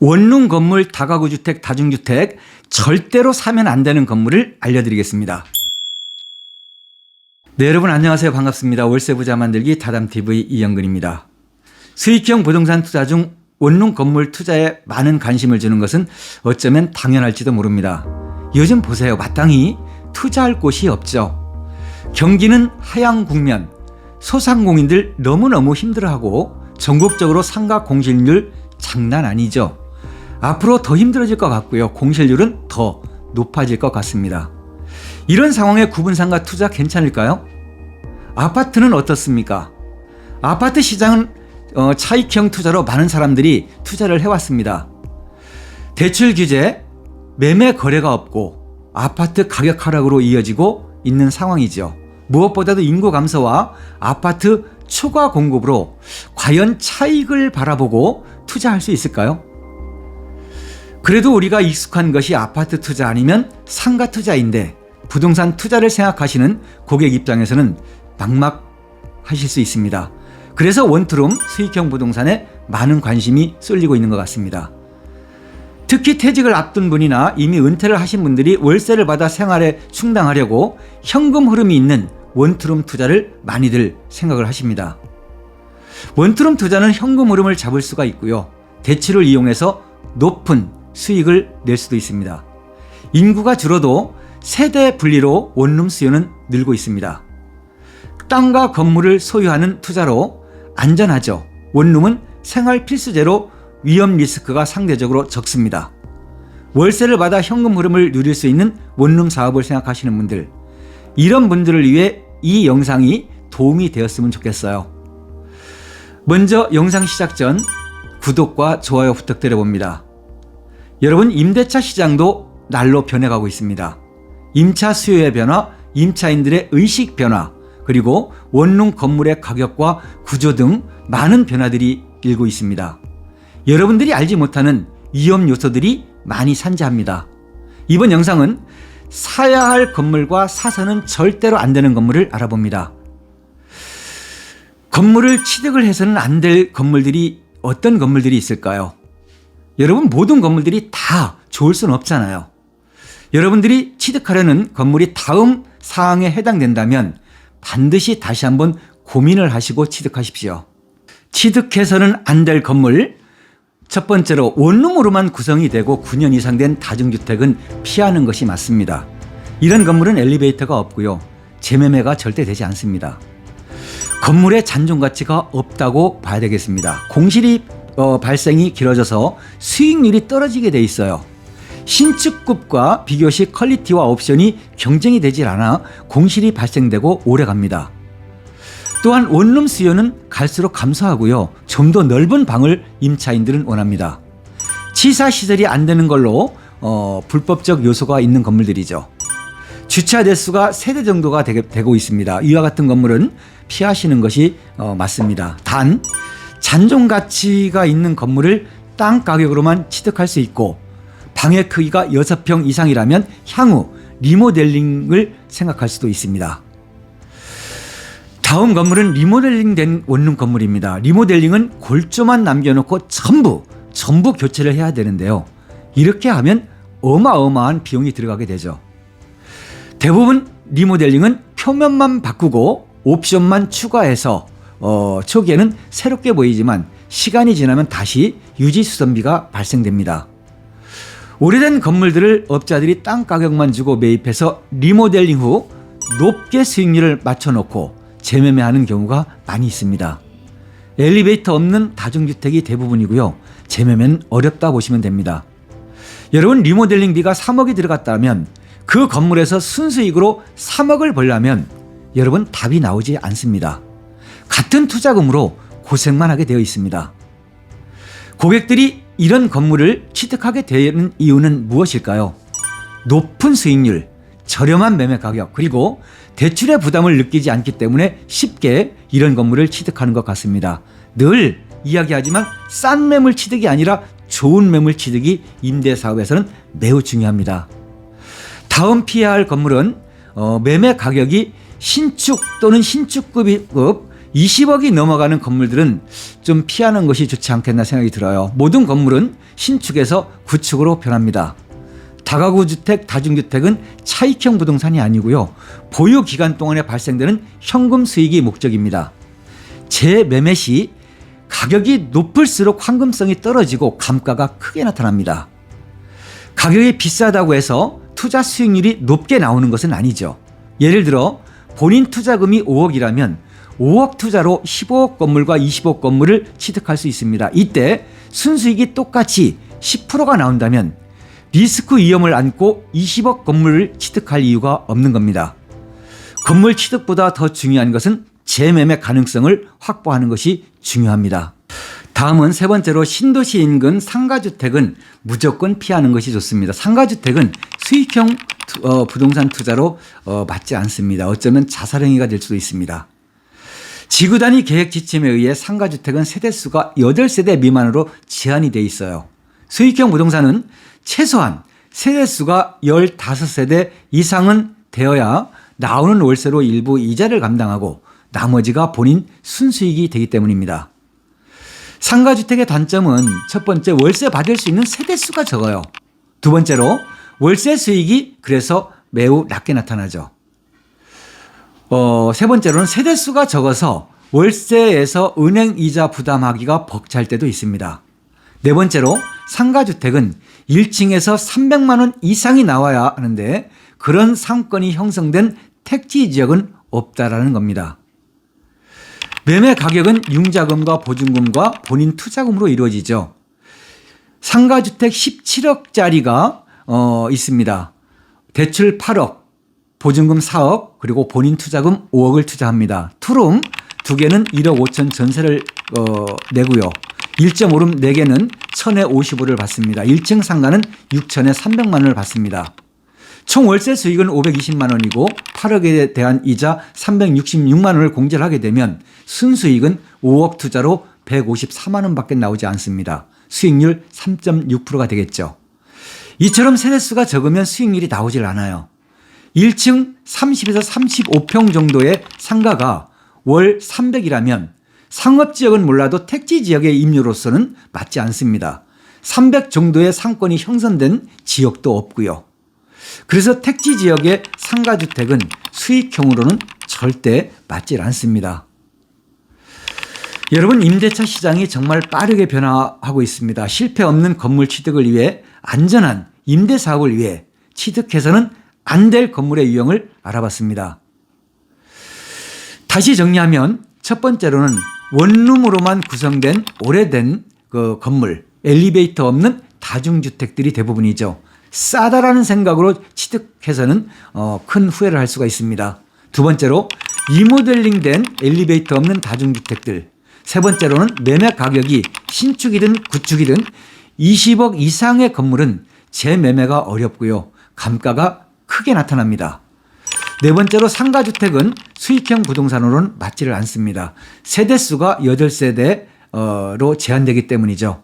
원룸 건물, 다가구 주택, 다중주택 절대로 사면 안 되는 건물을 알려드리겠습니다. 네, 여러분 안녕하세요. 반갑습니다. 월세 부자 만들기 다담TV 이영근입니다. 수익형 부동산 투자 중 원룸 건물 투자에 많은 관심을 주는 것은 어쩌면 당연할지도 모릅니다. 요즘 보세요. 마땅히 투자할 곳이 없죠. 경기는 하향 국면, 소상공인들 너무너무 힘들어하고 전국적으로 상가 공실률 장난 아니죠. 앞으로 더 힘들어질 것 같고요. 공실률은 더 높아질 것 같습니다. 이런 상황에 구분상가 투자 괜찮을까요? 아파트는 어떻습니까? 아파트 시장은 어, 차익형 투자로 많은 사람들이 투자를 해왔습니다. 대출 규제, 매매 거래가 없고 아파트 가격 하락으로 이어지고 있는 상황이죠. 무엇보다도 인구 감소와 아파트 초과 공급으로 과연 차익을 바라보고 투자할 수 있을까요? 그래도 우리가 익숙한 것이 아파트 투자 아니면 상가 투자인데 부동산 투자를 생각하시는 고객 입장에서는 막막하실 수 있습니다. 그래서 원투룸 수익형 부동산에 많은 관심이 쏠리고 있는 것 같습니다. 특히 퇴직을 앞둔 분이나 이미 은퇴를 하신 분들이 월세를 받아 생활에 충당하려고 현금 흐름이 있는 원투룸 투자를 많이들 생각을 하십니다. 원투룸 투자는 현금 흐름을 잡을 수가 있고요. 대출을 이용해서 높은 수익을 낼 수도 있습니다. 인구가 줄어도 세대 분리로 원룸 수요는 늘고 있습니다. 땅과 건물을 소유하는 투자로 안전하죠. 원룸은 생활 필수제로 위험 리스크가 상대적으로 적습니다. 월세를 받아 현금 흐름을 누릴 수 있는 원룸 사업을 생각하시는 분들, 이런 분들을 위해 이 영상이 도움이 되었으면 좋겠어요. 먼저 영상 시작 전 구독과 좋아요 부탁드려 봅니다. 여러분, 임대차 시장도 날로 변해가고 있습니다. 임차 수요의 변화, 임차인들의 의식 변화, 그리고 원룸 건물의 가격과 구조 등 많은 변화들이 일고 있습니다. 여러분들이 알지 못하는 위험 요소들이 많이 산재합니다. 이번 영상은 사야 할 건물과 사서는 절대로 안 되는 건물을 알아봅니다. 건물을 취득을 해서는 안 될 건물들이 어떤 건물들이 있을까요? 여러분 모든 건물들이 다 좋을 수는 없잖아요. 여러분들이 취득하려는 건물이 다음 사항에 해당된다면 반드시 다시 한번 고민을 하시고 취득하십시오. 취득해서는 안 될 건물. 첫 번째로 원룸으로만 구성이 되고 9년 이상 된 다중주택은 피하는 것이 맞습니다. 이런 건물은 엘리베이터가 없고요. 재매매가 절대 되지 않습니다. 건물의 잔존 가치가 없다고 봐야 되겠습니다. 공실이 어, 발생이 길어져서 수익률이 떨어지게 돼 있어요. 신축급과 비교시 퀄리티와 옵션이 경쟁이 되질 않아 공실이 발생되고 오래 갑니다. 또한 원룸 수요는 갈수록 감소하고요. 좀 더 넓은 방을 임차인들은 원합니다. 치사 시설이 안 되는 걸로 어, 불법적 요소가 있는 건물들이죠. 주차 대수가 세대 정도가 되, 고 있습니다. 이와 같은 건물은 피하시는 것이 어, 맞습니다. 단 잔존 가치가 있는 건물을 땅 가격으로만 취득할 수 있고 방의 크기가 6평 이상이라면 향후 리모델링을 생각할 수도 있습니다. 다음 건물은 리모델링 된 원룸 건물입니다. 리모델링은 골조만 남겨놓고 전부 전부 교체를 해야 되는데요. 이렇게 하면 어마어마한 비용이 들어가게 되죠. 대부분 리모델링은 표면만 바꾸고 옵션만 추가해서 어, 초기에는 새롭게 보이지만 시간이 지나면 다시 유지 수선비가 발생됩니다. 오래된 건물들을 업자들이 땅 가격만 주고 매입해서 리모델링 후 높게 수익률을 맞춰놓고 재매매하는 경우가 많이 있습니다. 엘리베이터 없는 다중주택이 대부분이고요. 재매매는 어렵다 보시면 됩니다. 여러분 리모델링비가 3억이 들어갔다면 그 건물에서 순수익으로 3억을 벌려면 여러분 답이 나오지 않습니다. 같은 투자금으로 고생만 하게 되어 있습니다. 고객들이 이런 건물을 취득하게 되는 이유는 무엇일까요? 높은 수익률, 저렴한 매매 가격, 그리고 대출의 부담을 느끼지 않기 때문에 쉽게 이런 건물을 취득하는 것 같습니다. 늘 이야기하지만 싼 매물 취득이 아니라 좋은 매물 취득이 임대 사업에서는 매우 중요합니다. 다음 피해야 할 건물은 어, 매매 가격이 신축 또는 신축급이 20억이 넘어가는 건물들은 좀 피하는 것이 좋지 않겠나 생각이 들어요. 모든 건물은 신축에서 구축으로 변합니다. 다가구 주택, 다중주택은 차익형 부동산이 아니고요. 보유 기간 동안에 발생되는 현금 수익이 목적입니다. 재매매 시 가격이 높을수록 황금성이 떨어지고 감가가 크게 나타납니다. 가격이 비싸다고 해서 투자 수익률이 높게 나오는 것은 아니죠. 예를 들어 본인 투자금이 5억이라면 5억 투자로 15억 건물과 20억 건물을 취득할 수 있습니다. 이때 순수익이 똑같이 10%가 나온다면 리스크 위험을 안고 20억 건물을 취득할 이유가 없는 겁니다. 건물 취득보다 더 중요한 것은 재매매 가능성을 확보하는 것이 중요합니다. 다음은 세 번째로 신도시 인근 상가주택은 무조건 피하는 것이 좋습니다. 상가주택은 수익형 투- 어, 부동산 투자로 어, 맞지 않습니다. 어쩌면 자살행위가 될 수도 있습니다. 지구 단위 계획 지침에 의해 상가주택은 세대수가 8세대 미만으로 제한이 돼 있어요. 수익형 부동산은 최소한 세대수가 15세대 이상은 되어야 나오는 월세로 일부 이자를 감당하고 나머지가 본인 순수익이 되기 때문입니다. 상가주택의 단점은 첫 번째 월세 받을 수 있는 세대수가 적어요. 두 번째로 월세 수익이 그래서 매우 낮게 나타나죠. 어, 세 번째로는 세대수가 적어서 월세에서 은행 이자 부담하기가 벅찰 때도 있습니다. 네 번째로 상가주택은 1층에서 300만 원 이상이 나와야 하는데 그런 상권이 형성된 택지 지역은 없다라는 겁니다. 매매 가격은 융자금과 보증금과 본인 투자금으로 이루어지죠. 상가주택 17억짜리가 어, 있습니다. 대출 8억, 보증금 4억, 그리고 본인 투자금 5억을 투자합니다. 투룸 두 개는 1억 5천 전세를 어, 내고요. 1.5룸 4개는 1000에 55를 받습니다. 1층 상가는 6천에 300만 원을 받습니다. 총 월세 수익은 520만 원이고 8억에 대한 이자 366만 원을 공제를 하게 되면 순수익은 5억 투자로 154만 원밖에 나오지 않습니다. 수익률 3.6%가 되겠죠. 이처럼 세대수가 적으면 수익률이 나오질 않아요. 1층 30에서 35평 정도의 상가가 월 300이라면 상업 지역은 몰라도 택지 지역의 임료로서는 맞지 않습니다. 300 정도의 상권이 형성된 지역도 없고요. 그래서 택지 지역의 상가주택은 수익형으로는 절대 맞질 않습니다. 여러분 임대차 시장이 정말 빠르게 변화하고 있습니다. 실패 없는 건물 취득을 위해 안전한 임대 사업을 위해 취득해서는 안 될 건물의 유형을 알아봤습니다. 다시 정리하면 첫 번째로는 원룸으로만 구성된 오래된 그 건물, 엘리베이터 없는 다중주택들이 대부분이죠. 싸다라는 생각으로 취득해서는 어, 큰 후회를 할 수가 있습니다. 두 번째로 리모델링 된 엘리베이터 없는 다중주택들. 세 번째로는 매매 가격이 신축이든 구축이든 20억 이상의 건물은 재매매가 어렵고요. 감가가 크게 나타납니다. 네 번째로 상가주택은 수익형 부동산으로는 맞지를 않습니다. 세대수가 8세대로 제한되기 때문이죠.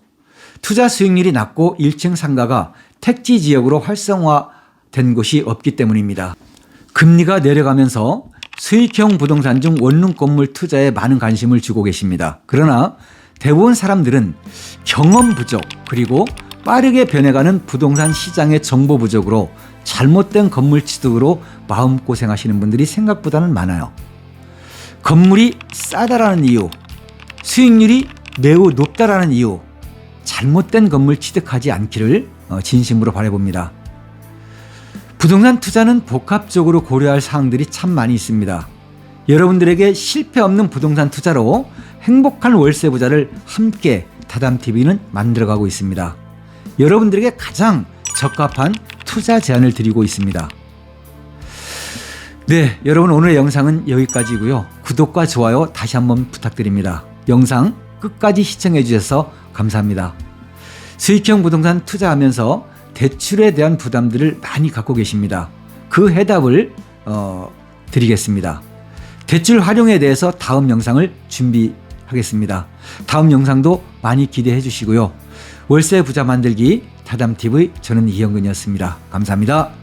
투자 수익률이 낮고 1층 상가가 택지 지역으로 활성화된 곳이 없기 때문입니다. 금리가 내려가면서 수익형 부동산 중 원룸 건물 투자에 많은 관심을 주고 계십니다. 그러나 대부분 사람들은 경험 부족 그리고 빠르게 변해가는 부동산 시장의 정보 부족으로 잘못된 건물 취득으로 마음고생하시는 분들이 생각보다는 많아요. 건물이 싸다라는 이유, 수익률이 매우 높다라는 이유, 잘못된 건물 취득하지 않기를 어, 진심으로 바라봅니다. 부동산 투자는 복합적으로 고려할 사항들이 참 많이 있습니다. 여러분들에게 실패 없는 부동산 투자로 행복한 월세 부자를 함께 다담TV는 만들어가고 있습니다. 여러분들에게 가장 적합한 투자 제안을 드리고 있습니다. 네, 여러분 오늘의 영상은 여기까지고요. 구독과 좋아요 다시 한번 부탁드립니다. 영상 끝까지 시청해 주셔서 감사합니다. 수익형 부동산 투자하면서 대출에 대한 부담들을 많이 갖고 계십니다. 그 해답을 어, 드리겠습니다. 대출 활용에 대해서 다음 영상을 준비하겠습니다. 다음 영상도 많이 기대해 주시고요. 월세 부자 만들기 다담TV 저는 이형근이었습니다. 감사합니다.